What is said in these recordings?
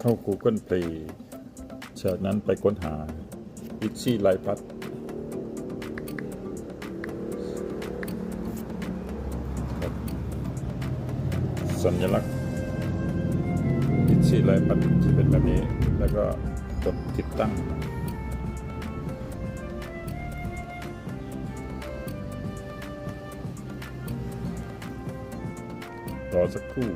เข้า Google Play จากนั้นไปค้นหา i t c h y ไลพัดสัญลักษณ์ i t c h y ไลพัดจะเป็นแบบนี้ แล้วก็กดติดตั้งรอสักครู่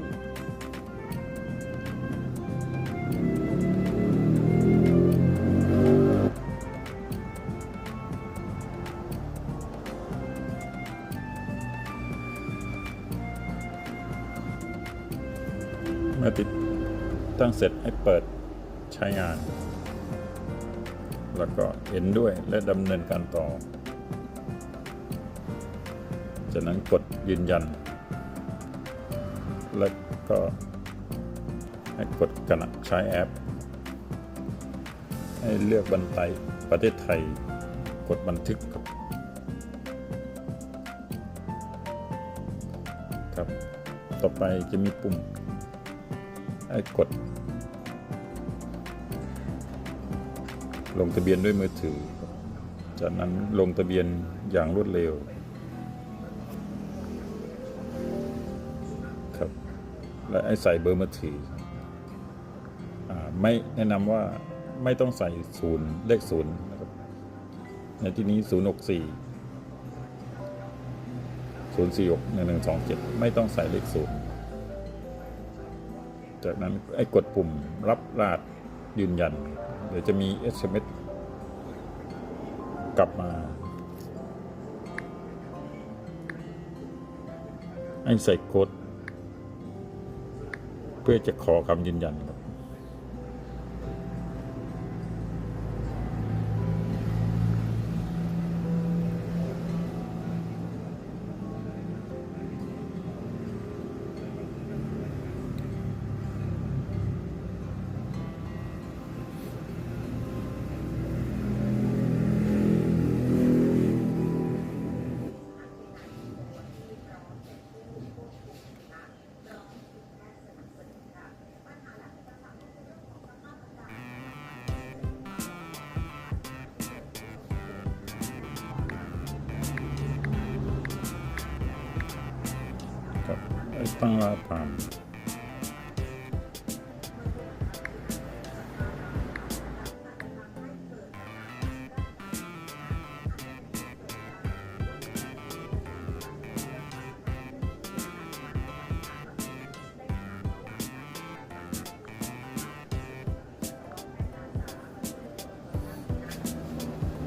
มื่อติดตั้งเสร็จให้เปิดใช้งาน แล้วก็เห็นด้วยและดำเนินการต่อ จากนั้นกดยืนยัน แล้วก็ให้กดขณะใช้แอป ให้เลือกบันไดประเทศไทย กดบันทึกครับ ต่อไปจะมีปุ่ม กด ลงทะเบียนด้วยมือถือ จากนั้นลงทะเบียนอย่างรวดเร็วครับ และให้ใส่เบอร์มือถือไม่แนะนำว่าไม่ต้องใส่ศูนย์เลขศูนย์นะครับในที่นี้ศูนย์หกสี่ศูนย์สี่หกหนึ่งหนึ่งสองเจ็ดไม่ต้องใส่เลขศูนย์ จากนั้นไอ้กดปุ่มรับรหัสยืนยัน เดี๋ยวจะมี SMS กลับมา ให้ใส่โค้ดเพื่อจะขอคำยืนยันครับครับ ไอ้ตั้งราตาม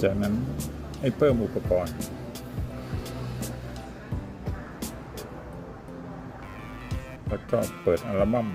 จากนั้นให้เพิ่มอุปกรณ์ แล้วก็เปิดอัลบั้ม